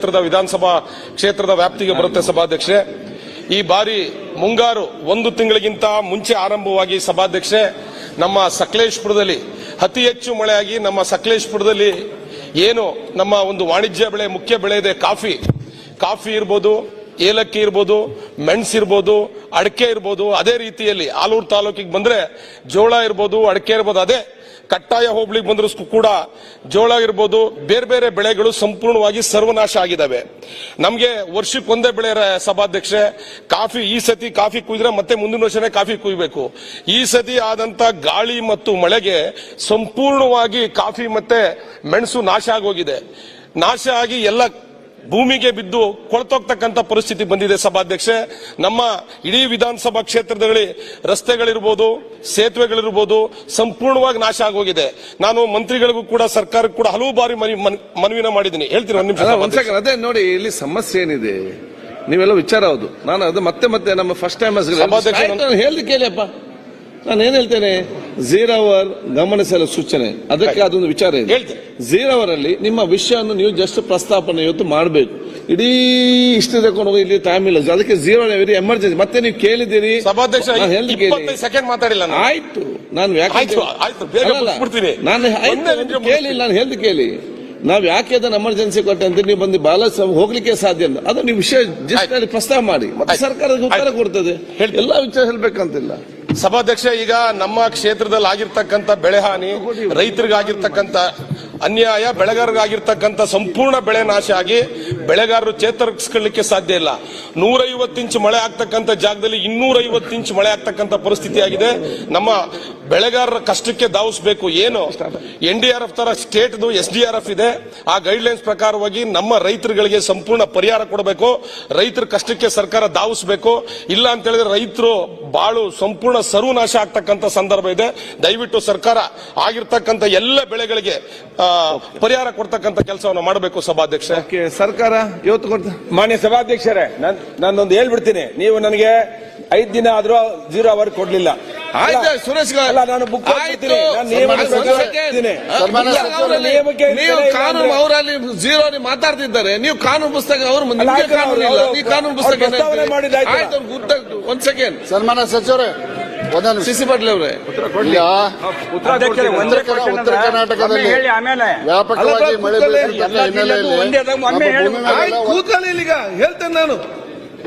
ಕ್ಷೇತ್ರದ ವಿಧಾನಸಭಾ ಕ್ಷೇತ್ರದ ವ್ಯಾಪ್ತಿಗೆ ಬರುತ್ತೆ ಸಭಾಧ್ಯಕ್ಷೆ ಈ ಬಾರಿ ಮುಂಗಾರು ಒಂದು ತಿಂಗಳಿಗಿಂತ ಮುಂಚೆ ಆರಂಭವಾಗಿ ಸಭಾಧ್ಯಕ್ಷೆ ನಮ್ಮ ಸಕಲೇಶ್ಪುರದಲ್ಲಿ ಅತಿ ಹೆಚ್ಚು ಮಳೆಯಾಗಿ ನಮ್ಮ ಸಕಲೇಶ್ಪುರದಲ್ಲಿ ಏನು ನಮ್ಮ ಒಂದು ವಾಣಿಜ್ಯ ಬೆಳೆ, ಮುಖ್ಯ ಬೆಳೆ ಇದೆ, ಕಾಫಿ. ಕಾಫಿ ಇರ್ಬೋದು, ಏಲಕ್ಕಿ ಇರ್ಬೋದು, ಮೆಣಸು ಇರ್ಬೋದು, ಅಡಕೆ ಇರ್ಬೋದು, ಅದೇ ರೀತಿಯಲ್ಲಿ ಆಲೂರು ತಾಲೂಕಿಗೆ ಬಂದ್ರೆ ಜೋಳ ಇರ್ಬೋದು, ಅಡಕೆ ಇರ್ಬೋದು, ಅದೇ ಕಟ್ಟಾಯ ಹೋಬಳಿಗೆ ಬಂದರೂ ಕೂಡ ಜೋಳ ಇರ್ಬೋದು, ಬೇರೆ ಬೇರೆ ಬೆಳೆಗಳು ಸಂಪೂರ್ಣವಾಗಿ ಸರ್ವನಾಶ ಆಗಿದ್ದಾವೆ ನಮಗೆ ವರ್ಷಕ್ಕೆ ಒಂದೇ ಬೆಳೆ ಸಭಾಧ್ಯಕ್ಷೆ ಕಾಫಿ ಈ ಸತಿ ಕಾಫಿ ಕುಯ್ದ್ರೆ ಮತ್ತೆ ಮುಂದಿನ ವರ್ಷನೇ ಕಾಫಿ ಕುಯ್ಬೇಕು. ಈ ಸತಿ ಆದಂತ ಗಾಳಿ ಮತ್ತು ಮಳೆಗೆ ಸಂಪೂರ್ಣವಾಗಿ ಕಾಫಿ ಮತ್ತೆ ಮೆಣಸು ನಾಶ ಆಗೋಗಿದೆ. ನಾಶ ಆಗಿ ಎಲ್ಲ ಭೂಮಿಗೆ ಬಿದ್ದು ಕೊಳತೋಗ್ತಕ್ಕಂತ ಪರಿಸ್ಥಿತಿ ಬಂದಿದೆ ಸಭಾಧ್ಯಕ್ಷೆ. ನಮ್ಮ ಇಡೀ ವಿಧಾನಸಭಾ ಕ್ಷೇತ್ರದಲ್ಲಿ ರಸ್ತೆಗಳಿರ್ಬೋದು ಸೇತುವೆಗಳಿರ್ಬೋದು ಸಂಪೂರ್ಣವಾಗಿ ನಾಶ ಆಗೋಗಿದೆ. ನಾನು ಮಂತ್ರಿಗಳಿಗೂ ಕೂಡ ಸರ್ಕಾರಕ್ಕೂ ಕೂಡ ಹಲವು ಬಾರಿ ಮನವಿ- ಮನ್- ಮನವಿನ ಮಾಡಿದ್ದೀನಿ. ಹೇಳ್ತೀನಿ ಒಂದು ನಿಮಿಷ ಅದೇ ನೋಡಿ ಇಲ್ಲಿ ಸಮಸ್ಯೆ ಏನಿದೆ? ನೀವೆಲ್ಲ ವಿಚಾರ ಹೌದು. ನಾನು ಅದು ಮತ್ತೆ ಮತ್ತೆ ನಮ್ಮ ಫಸ್ಟ್ ಟೈಮ್ ಸಭಾಧ್ಯಕ್ಷ, ನಾನು- ಹೇಳ್ದು ಕೇಳಿಯಪ್ಪ ನಾನು ಏನ್ ಹೇಳ್ತೇನೆ? ಝೀರೋ ಅವರ್ ಗಮನಿಸಲು ಸೂಚನೆ. ಅದಕ್ಕೆ ಅದೊಂದು ವಿಚಾರ ಇದೆ. ಝೀರೋ ಅವರ್ ಅಲ್ಲಿ ನಿಮ್ಮ ವಿಷಯವನ್ನು ನೀವು ಜಸ್ಟ್ ಪ್ರಸ್ತಾಪನೆ ಇವತ್ತು ಮಾಡಬೇಕು. ಇಡೀ ಇಷ್ಟು ತಗೊಂಡು ಹೋಗಿ ಇಲ್ಲಿ ಟೈಮ್ ಇಲ್ಲ. ಅದಕ್ಕೆ ಝೀರೋ ವೆರಿ ಎಮರ್ಜೆನ್ಸಿ ಮತ್ತೆ ನೀವು ಕೇಳಿದ್ದೀರಿ. ಆಯ್ತು. ನಾನು. ನಾನು ಕೇಳಿ ನಾನು ಹೇಳ್ದು ಕೇಳಿ. ನಾವು ಯಾಕೆ ಅದನ್ನ ಎಮರ್ಜೆನ್ಸಿ ಕೊಟ್ಟೆ ಅಂತ ನೀವು ಬಂದು ಬಾಲ ಹೋಗ್ಲಿಕ್ಕೆ ಸಾಧ್ಯ ಅಂತ ಅದು ನೀವು ವಿಷಯ ಜಸ್ಟ್ ಅಲ್ಲಿ ಪ್ರಸ್ತಾವ ಮಾಡಿ. ಮತ್ತೆ ಸರ್ಕಾರಕ್ಕೆ ಉತ್ತರ. ಕೊಡ್ತದೆ. ಎಲ್ಲಾ ವಿಚಾರ ಹೇಳ್ಬೇಕಂತಿಲ್ಲ. ಸಭಾಧ್ಯಕ್ಷ ಈಗ ನಮ್ಮ ಕ್ಷೇತ್ರದಲ್ಲಿ ಆಗಿರ್ತಕ್ಕಂಥ ಬೆಳೆ ಹಾನಿ ರೈತರಿಗಾಗಿರ್ತಕ್ಕಂಥ ಅನ್ಯಾಯ ಬೆಳೆಗಾರರಿಗಾಗಿರ್ತಕ್ಕಂಥ ಸಂಪೂರ್ಣ ಬೆಳೆ ನಾಶ ಆಗಿ ಬೆಳೆಗಾರರು ಚೇತರಿಸ್ಕೊಳ್ಳಿಕ್ಕೆ ಸಾಧ್ಯ ಇಲ್ಲ. ನೂರೈವತ್ತು ಇಂಚು ಮಳೆ ಆಗ್ತಕ್ಕಂಥ ಜಾಗದಲ್ಲಿ ಇನ್ನೂರೈವತ್ತು ಇಂಚು ಮಳೆ ಆಗ್ತಕ್ಕಂಥ ಪರಿಸ್ಥಿತಿ ಆಗಿದೆ. ನಮ್ಮ ಬೆಳೆಗಾರರ ಕಷ್ಟಕ್ಕೆ ಧಾವಿಸಬೇಕು. ಏನು? ಎನ್ ಡಿ ಆರ್ ಎಫ್ ತರ state S D R F ಇದೆ. ಆ ಗೈಡ್ ಲೈನ್ಸ್ ಪ್ರಕಾರವಾಗಿ ನಮ್ಮ ರೈತರುಗಳಿಗೆ ಸಂಪೂರ್ಣ ಪರಿಹಾರ ಕೊಡಬೇಕು. ರೈತರ ಕಷ್ಟಕ್ಕೆ ಸರ್ಕಾರ ಧಾವಿಸಬೇಕು. ಇಲ್ಲ ಅಂತ ಹೇಳಿದ್ರೆ ರೈತರು ಬಾಳು ಸಂಪೂರ್ಣ ಸರ್ವನಾಶ ಆಗ್ತಕ್ಕಂಥ ಸಂದರ್ಭ ಇದೆ. ದಯವಿಟ್ಟು ಸರ್ಕಾರ ಆಗಿರ್ತಕ್ಕಂಥ ಎಲ್ಲ ಬೆಳೆಗಳಿಗೆ ಪರಿಹಾರ ಕೊಡ್ತಕ್ಕಂಥ ಕೆಲಸವನ್ನು ಮಾಡಬೇಕು ಸಭಾಧ್ಯಕ್ಷ ಓಕೆ ಸರ್ಕಾರ ಇವತ್ತು ಕೊಡ್ತ ಮಾನ್ಯ ಸಭಾಧ್ಯಕ್ಷರೇ ನಾನ್ ನಾನೊಂದು ಹೇಳ್ಬಿಡ್ತೀನಿ. ನೀವು ನನಗೆ ಐದ್ ದಿನ ಆದ್ರೂ ಜೀರೋ ಅವರ್ ಕೊಡ್ಲಿಲ್ಲ. ಆಯ್ತು ಸುರೇಶ್ ಗ- ಅಲ್ಲ ನಾನು ಬುಕ್ ಆಯ್ತು. ನೀವು ಕಾನೂನು ಅವರಲ್ಲಿ ಜೀರೋ ಮಾತಾಡ್ತಿದ್ದಾರೆ. ನೀವು ಕಾನೂನು ಪುಸ್ತಕ ಅವರು ಮುಂದೆ ನಿಮ್ಗೆ ಆಯ್ತು, ಕಾನೂನು ಅವ್ರು- ಇಲ್ಲ. ನೀವು ಕಾನೂನು ಪುಸ್ತಕ ಪ್ರಸ್ತಾವನೆ ಆಯ್ತು. ಒಂದ್ ಸೆಕೆಂಡ್ ಸನ್ಮಾನ ಸಚಿವರೇ ಸಿಸಿ ಪಾಟೀಲ್ ಅವರೇ. ಉತ್ತರ ಕರ್ನಾಟಕದಲ್ಲಿ ಹೇಳಿ ಆಮೇಲೆ. ವ್ಯಾಪಕವಾಗಿ ಮಳೆ. ಬೀಳುತ್ತಿದ್ದ ಹಿನ್ನೆಲೆಯಲ್ಲಿ ಈಗ. ಹೇಳ್ತೇನೆ ನಾನು.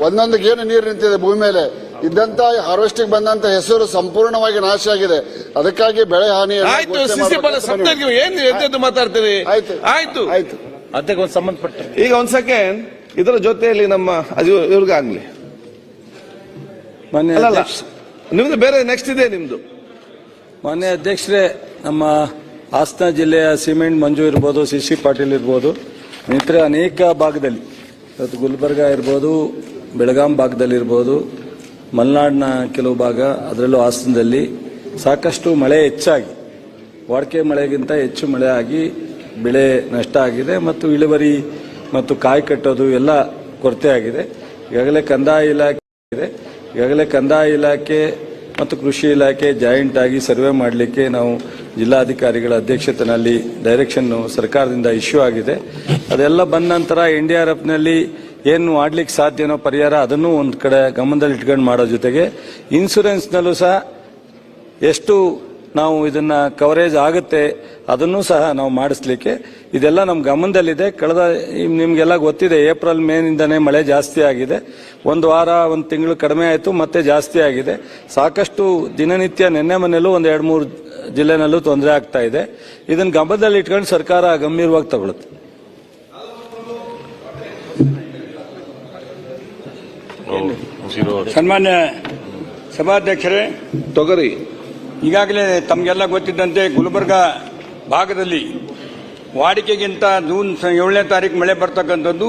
ಒಂದೊಂದು ಏನು ನೀರು ನಿಂತಿದೆ ಭೂಮಿ ಮೇಲೆ. ಇದ್ದಂತ ಹಾರ್ವೆಸ್ಟಿಂಗ್ ಬಂದಂತ ಹೆಸರು ಸಂಪೂರ್ಣವಾಗಿ ನಾಶ ಆಗಿದೆ. ಅದಕ್ಕಾಗಿ ಬೆಳೆ ಹಾನಿ ಆಯ್ತು ಸಿಸಿ ಪಾಟೀಲ್ ಸಬ್ಜೆಕ್ಟ್ ಏನ್ ಎಂತೆಂತ ಮಾತಾಡ್ತೀರಿ? ಆಯ್ತು. ಆಯ್ತು. ಆಯ್ತು. ಅದಕ್ಕೆ ಒಂದು ಸಂಬಂಧಪಟ್ಟ. ಈಗ ಒಂದ್ ಸೆಕೆಂಡ್ ಇದರ ಜೊತೆಯಲ್ಲಿ ನಮ್ಮ ಅದು ಇವ್ರಿಗಾಗ್ಲಿ. ಮೊನ್ನೆ ನಿಮ್ದು ಬೇರೆ ನೆಕ್ಸ್ಟ್ ಇದೆ ನಿಮ್ದು. ಮಾನ್ಯ ಅಧ್ಯಕ್ಷರೇ, ನಮ್ಮ ಹಾಸನ ಜಿಲ್ಲೆಯ ಸಿಮೆಂಟ್ ಮಂಜು ಇರ್ಬೋದು, ಸಿ ಸಿ ಪಾಟೀಲ್ ಇರ್ಬೋದು. ಇತರ ಅನೇಕ ಭಾಗದಲ್ಲಿ, ಇವತ್ತು ಗುಲ್ಬರ್ಗ ಇರ್ಬೋದು, ಬೆಳಗಾಂ ಭಾಗದಲ್ಲಿ ಇರ್ಬೋದು, ಮಲೆನಾಡಿನ ಕೆಲವು ಭಾಗ, ಅದರಲ್ಲೂ ಹಾಸನದಲ್ಲಿ ಸಾಕಷ್ಟು ಮಳೆ ಹೆಚ್ಚಾಗಿ, ವಾಡಿಕೆ ಮಳೆಗಿಂತ ಹೆಚ್ಚು ಮಳೆ ಆಗಿ ಬೆಳೆ ನಷ್ಟ ಆಗಿದೆ ಮತ್ತು ಇಳುವರಿ ಮತ್ತು ಕಾಯಿ ಕಟ್ಟೋದು ಎಲ್ಲ ಕೊರತೆ ಆಗಿದೆ. ಈಗಾಗಲೇ ಕಂದಾಯ ಇಲಾಖೆ ಈಗಾಗಲೇ ಕಂದಾಯ ಇಲಾಖೆ ಮತ್ತು ಕೃಷಿ ಇಲಾಖೆ ಜಾಯಿಂಟ್ ಆಗಿ ಸರ್ವೆ ಮಾಡಲಿಕ್ಕೆ ನಾವು ಜಿಲ್ಲಾಧಿಕಾರಿಗಳ ಅಧ್ಯಕ್ಷತೆಯಲ್ಲಿ ಡೈರೆಕ್ಷನ್ ಸರ್ಕಾರದಿಂದ ಇಶ್ಯೂ ಆಗಿದೆ. ಅದೆಲ್ಲ ಬಂದ ನಂತರ ಎನ್ ಡಿ ಆರ್ ಎಫ್ನಲ್ಲಿ ಏನು ಮಾಡ್ಲಿಕ್ಕೆ ಸಾಧ್ಯನೋ ಪರಿಹಾರ ಅದನ್ನು ಒಂದು ಕಡೆ ಗಮನದಲ್ಲಿ ಇಟ್ಕೊಂಡು ಮಾಡೋ ಜೊತೆಗೆ ಇನ್ಸೂರೆನ್ಸ್ನಲ್ಲೂ ಸಹ ಎಷ್ಟು ನಾವು ಇದನ್ನ ಕವರೇಜ್ ಆಗುತ್ತೆ ಅದನ್ನು ಸಹ ನಾವು ಮಾಡಿಸ್ಲಿಕ್ಕೆ. ಇದೆಲ್ಲ ನಮ್ಮ ಗಮನದಲ್ಲಿದೆ. ಕಳೆದ ನಿಮಗೆಲ್ಲ ನಿಮ್ಗೆಲ್ಲ ಗೊತ್ತಿದೆ ಏಪ್ರಿಲ್ ಮೇನಿಂದನೇ ಮಳೆ ಜಾಸ್ತಿ ಆಗಿದೆ. ಒಂದು ವಾರ ಒಂದು ತಿಂಗಳು ಕಡಿಮೆ ಆಯಿತು ಮತ್ತೆ ಜಾಸ್ತಿ ಆಗಿದೆ. ಸಾಕಷ್ಟು ದಿನನಿತ್ಯ ನಿನ್ನೆ ಮನೆಯಲ್ಲೂ ಒಂದು ಎರಡು ಮೂರು ಜಿಲ್ಲೆನಲ್ಲೂ ತೊಂದರೆ ಆಗ್ತಾ ಇದೆ. ಇದನ್ನ ಗಮನದಲ್ಲಿ ಇಟ್ಕೊಂಡು ಸರ್ಕಾರ ಗಂಭೀರವಾಗಿ ತಗೊಳುತ್ತೆ. ಸನ್ಮಾನ್ಯ ಸಭಾಧ್ಯಕ್ಷರೇ ತೊಗರಿ. ಈಗಾಗಲೇ ತಮಗೆಲ್ಲ ಗೊತ್ತಿದ್ದಂತೆ ಗುಲ್ಬರ್ಗ ಭಾಗದಲ್ಲಿ ವಾಡಿಕೆಗಿಂತ ಜೂನ್ ಏಳನೇ ತಾರೀಕು ಮಳೆ ಬರ್ತಕ್ಕಂಥದ್ದು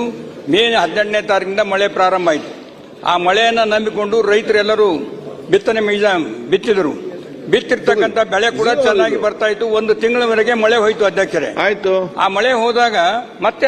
ಮೇ ಹದಿನೆಂಟನೇ ತಾರೀಕಿಂದ ಮಳೆ ಪ್ರಾರಂಭ ಆಯಿತು. ಆ ಮಳೆಯನ್ನು ನಂಬಿಕೊಂಡು ರೈತರೆಲ್ಲರೂ ಬಿತ್ತನೆ ಮೀಜ ಬಿತ್ತಿದರು. ಬಿತ್ತಿರ್ತಕ್ಕಂಥ ಬೆಳೆ ಕೂಡ ಚೆನ್ನಾಗಿ ಬರ್ತಾ ಇತ್ತು. ಒಂದು ತಿಂಗಳವರೆಗೆ ಮಳೆ ಹೋಯಿತು ಅಧ್ಯಕ್ಷರೇ. ಆಯ್ತು. ಆ ಮಳೆ ಹೋದಾಗ ಮತ್ತೆ